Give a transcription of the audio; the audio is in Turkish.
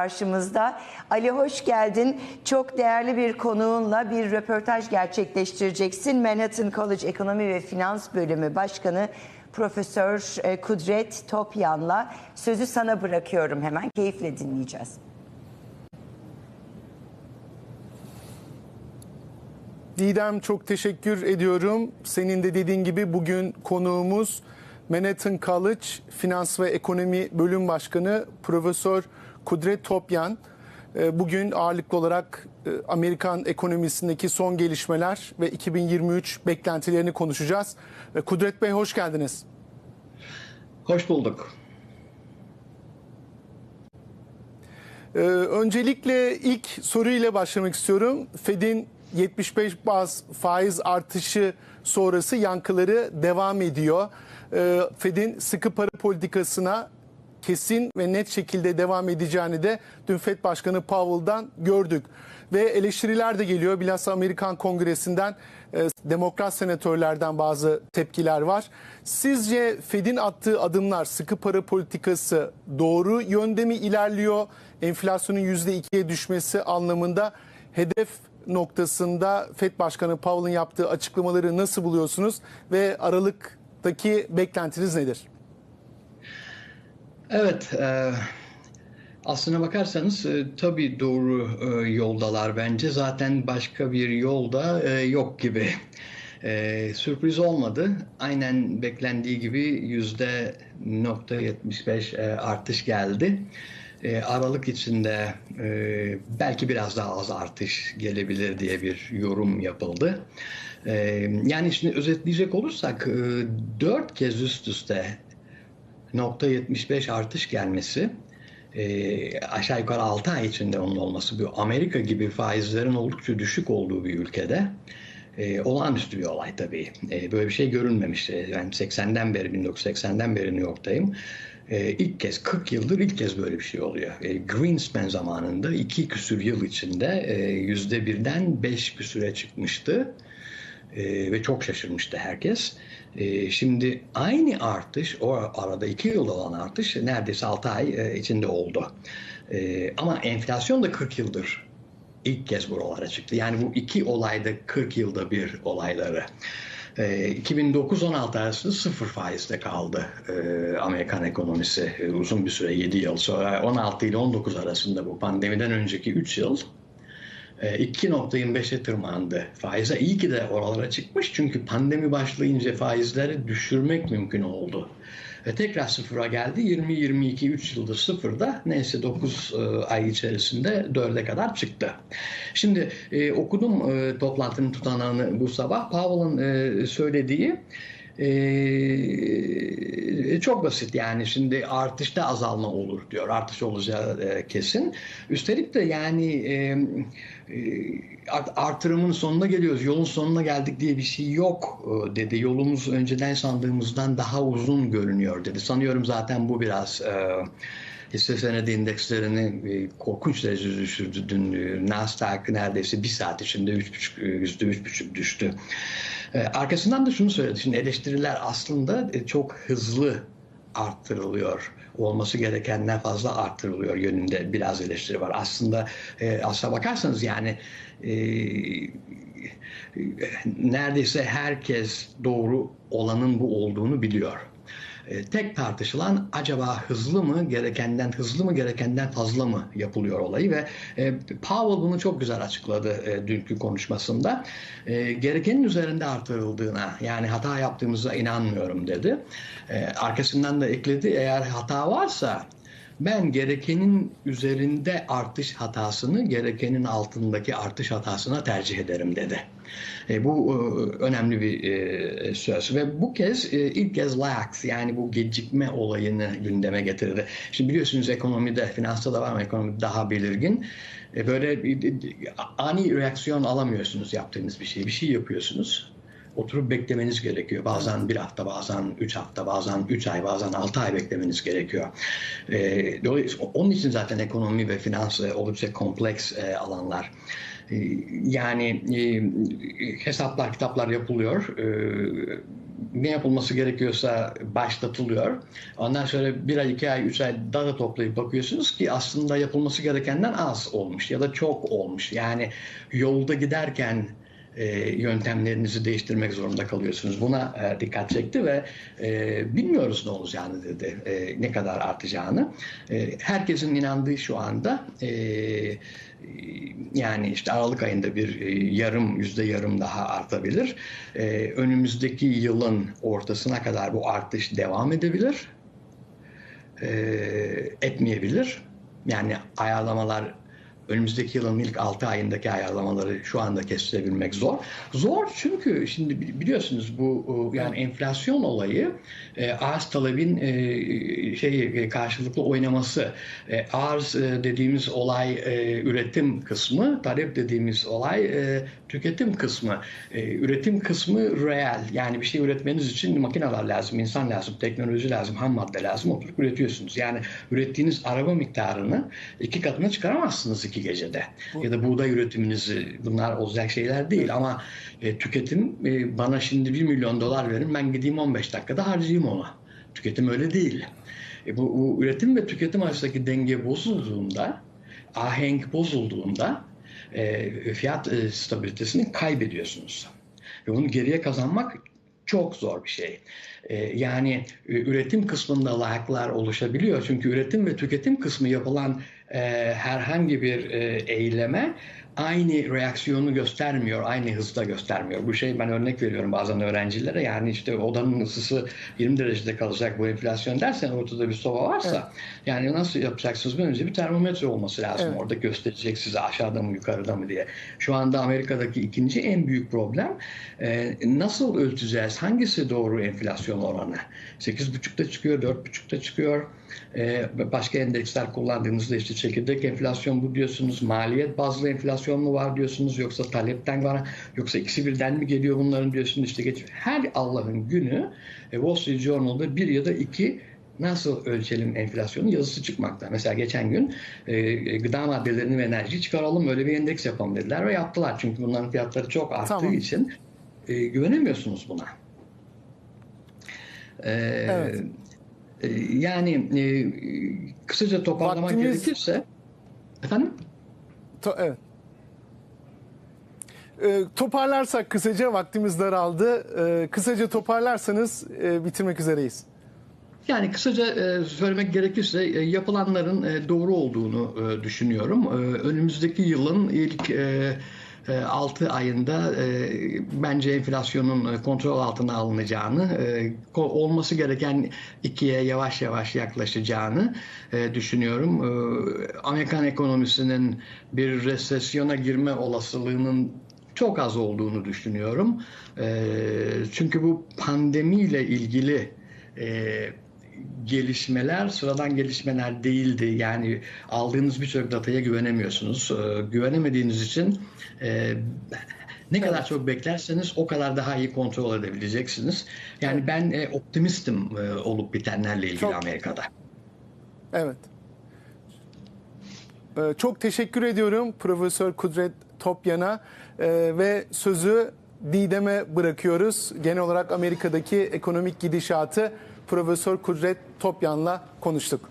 karşımızda. Ali hoş geldin. Çok değerli bir konuğunla bir röportaj gerçekleştireceksin. Manhattan College Ekonomi ve Finans Bölümü Başkanı Profesör e, Kudret Topyan'la sözü sana bırakıyorum hemen. Keyifle dinleyeceğiz. Didem çok teşekkür ediyorum. Senin de dediğin gibi bugün konuğumuz Manhattan College Finans ve Ekonomi Bölüm Başkanı Profesör Kudret Topyan. Ee, Bugün ağırlıklı olarak e, Amerikan ekonomisindeki son gelişmeler ve 2023 beklentilerini konuşacağız. Ee, Kudret Bey hoş geldiniz. Hoş bulduk. Öncelikle ilk soruyla başlamak istiyorum. Fed'in 75 baz faiz artışı sonrası yankıları devam ediyor. Fed'in sıkı para politikasına kesin ve net şekilde devam edeceğini de dün Fed Başkanı Powell'dan gördük. Ve eleştiriler de geliyor. Bilhassa Amerikan Kongresi'nden e, demokrat senatörlerden bazı tepkiler var. Sizce Fed'in attığı adımlar sıkı para politikası doğru yönde mi ilerliyor? Enflasyonun %2'ye düşmesi anlamında hedef noktasında Fed Başkanı Powell'ın yaptığı açıklamaları nasıl buluyorsunuz ve Aralık'taki beklentiniz nedir? Evet, e, aslına bakarsanız e, tabii doğru e, yoldalar bence. Zaten başka bir yolda e, yok gibi. E, sürpriz olmadı. Aynen beklendiği gibi yüzde 0.75 e, artış geldi. E, Aralık içinde e, belki biraz daha az artış gelebilir diye bir yorum yapıldı. E, yani şimdi özetleyecek olursak e, dört kez üst üste .75 artış gelmesi e, aşağı yukarı 6 ay içinde onun olması bu Amerika gibi faizlerin oldukça düşük olduğu bir ülkede e, olağanüstü bir olay tabii. E, böyle bir şey görülmemiş. E, ben 80'den beri 1980'den beri New York'tayım. E, ilk kez 40 yıldır ilk kez böyle bir şey oluyor. E, Greenspan zamanında iki küsür yıl içinde e, yüzde birden beş küsüre çıkmıştı. E, ve çok şaşırmıştı herkes. E, şimdi aynı artış, o arada iki yıl olan artış neredeyse 6 ay e, içinde oldu. E, ama enflasyon da 40 yıldır ilk kez buralara çıktı. Yani bu iki olayda 40 yılda bir olayları. E, 2009-16 arasında sıfır faizde kaldı e, Amerikan ekonomisi e, uzun bir süre 7 yıl sonra 16 ile 19 arasında bu pandemiden önceki 3 yıl 2.25'e tırmandı faize. İyi ki de oralara çıkmış çünkü pandemi başlayınca faizleri düşürmek mümkün oldu. Ve tekrar sıfıra geldi. 20-22-3 yıldır sıfırda neyse 9 ay içerisinde 4'e kadar çıktı. Şimdi e, okudum e, toplantının tutanağını bu sabah. Powell'ın e, söylediği ee, çok basit yani şimdi artışta azalma olur diyor. Artış olacağı e, kesin. Üstelik de yani e, e, artırımın sonuna geliyoruz. Yolun sonuna geldik diye bir şey yok e, dedi. Yolumuz önceden sandığımızdan daha uzun görünüyor dedi. Sanıyorum zaten bu biraz e, hisse senedi indekslerini e, korkunç derecede düşürdü. Dün e, Nasdaq neredeyse bir saat içinde üç buçuk, e, düştü. Arkasından da şunu söyledi. Şimdi eleştiriler aslında çok hızlı arttırılıyor. Olması gerekenden fazla arttırılıyor yönünde biraz eleştiri var. Aslında e, aslına bakarsanız yani e, neredeyse herkes doğru olanın bu olduğunu biliyor. E, tek tartışılan acaba hızlı mı gerekenden hızlı mı gerekenden fazla mı yapılıyor olayı ve e, Powell bunu çok güzel açıkladı e, dünkü konuşmasında. E, gerekenin üzerinde artırıldığına yani hata yaptığımıza inanmıyorum dedi. Arkasından da ekledi eğer hata varsa ben gerekenin üzerinde artış hatasını gerekenin altındaki artış hatasına tercih ederim dedi. E, bu e, önemli bir e, söz ve bu kez e, ilk kez lax yani bu gecikme olayını gündeme getirdi. Şimdi biliyorsunuz ekonomide, finansta da var ama ekonomide daha belirgin. E, böyle e, ani reaksiyon alamıyorsunuz yaptığınız bir şey. Bir şey yapıyorsunuz oturup beklemeniz gerekiyor. Bazen bir hafta, bazen üç hafta, bazen üç ay, bazen altı ay beklemeniz gerekiyor. E, onun için zaten ekonomi ve finans e, oldukça kompleks e, alanlar. E, yani e, hesaplar, kitaplar yapılıyor. E, ne yapılması gerekiyorsa başlatılıyor. Ondan sonra bir ay, iki ay, üç ay data toplayıp bakıyorsunuz ki aslında yapılması gerekenden az olmuş ya da çok olmuş. Yani yolda giderken e, yöntemlerinizi değiştirmek zorunda kalıyorsunuz. Buna e, dikkat çekti ve e, bilmiyoruz ne olacağını dedi, e, ne kadar artacağını. E, herkesin inandığı şu anda e, yani işte Aralık ayında bir e, yarım, yüzde yarım daha artabilir. E, önümüzdeki yılın ortasına kadar bu artış devam edebilir. E, etmeyebilir. Yani ayarlamalar önümüzdeki yılın ilk 6 ayındaki ayarlamaları şu anda kestirebilmek zor. Zor çünkü şimdi biliyorsunuz bu yani enflasyon olayı e, arz talebin e, şey karşılıklı oynaması. E, arz e, dediğimiz olay e, üretim kısmı, talep dediğimiz olay e, tüketim kısmı. E, üretim kısmı reel. Yani bir şey üretmeniz için makineler lazım, insan lazım, teknoloji lazım, ham madde lazım. Oturup üretiyorsunuz. Yani ürettiğiniz araba miktarını iki katına çıkaramazsınız iki gecede. Ya da buğday üretiminizi bunlar olacak şeyler değil ama e, tüketim e, bana şimdi 1 milyon dolar verin ben gideyim 15 dakikada harcayayım onu. Tüketim öyle değil. E, bu, bu üretim ve tüketim arasındaki denge bozulduğunda, ahenk bozulduğunda e, fiyat e, stabilitesini kaybediyorsunuz. Ve bunu geriye kazanmak çok zor bir şey. E, yani e, üretim kısmında laglar oluşabiliyor. Çünkü üretim ve tüketim kısmı yapılan e, herhangi bir e, eyleme aynı reaksiyonu göstermiyor, aynı hızda göstermiyor. Bu şey ben örnek veriyorum bazen öğrencilere. Yani işte odanın ısısı 20 derecede kalacak bu enflasyon dersen ortada bir soba varsa Evet. yani nasıl yapacaksınız? Önce bir termometre olması lazım. Evet. Orada gösterecek size aşağıda mı yukarıda mı diye. Şu anda Amerika'daki ikinci en büyük problem e, nasıl ölçeceğiz? Hangisi doğru enflasyon oranı? 8,5'ta çıkıyor, 4,5'ta çıkıyor. E, başka endeksler kullandığınızda işte çekirdek enflasyon bu diyorsunuz. Maliyet bazlı enflasyon mu var diyorsunuz. Yoksa talepten var. Yoksa ikisi birden mi geliyor bunların diyorsunuz. işte geç. Her Allah'ın günü e, Wall Street Journal'da bir ya da iki nasıl ölçelim enflasyonu yazısı çıkmakta. Mesela geçen gün e, gıda maddelerini ve enerjiyi çıkaralım öyle bir endeks yapalım dediler ve yaptılar. Çünkü bunların fiyatları çok arttığı Tamam. için e, güvenemiyorsunuz buna. E, Evet. e, yani e, kısaca toparlamak Vaktimiz- gerekirse efendim To- evet. Ee, toparlarsak kısaca vaktimiz daraldı. Ee, kısaca toparlarsanız e, bitirmek üzereyiz. Yani kısaca e, söylemek gerekirse e, yapılanların e, doğru olduğunu e, düşünüyorum. E, önümüzdeki yılın ilk 6 ayında e, bence enflasyonun e, kontrol altına alınacağını, e, olması gereken ikiye yavaş yavaş yaklaşacağını e, düşünüyorum. E, Amerikan ekonomisinin bir resesyona girme olasılığının çok az olduğunu düşünüyorum. E, çünkü bu pandemiyle ilgili e, gelişmeler sıradan gelişmeler değildi. Yani aldığınız birçok dataya güvenemiyorsunuz. Ee, güvenemediğiniz için e, ne kadar çok beklerseniz o kadar daha iyi kontrol edebileceksiniz. Yani ben e, optimistim e, olup bitenlerle ilgili Çok- Amerika'da. Evet. Ee, çok teşekkür ediyorum Profesör Kudret Topyan'a Ee, ve sözü Didem'e bırakıyoruz. Genel olarak Amerika'daki ekonomik gidişatı Profesör Kudret Topyan'la konuştuk.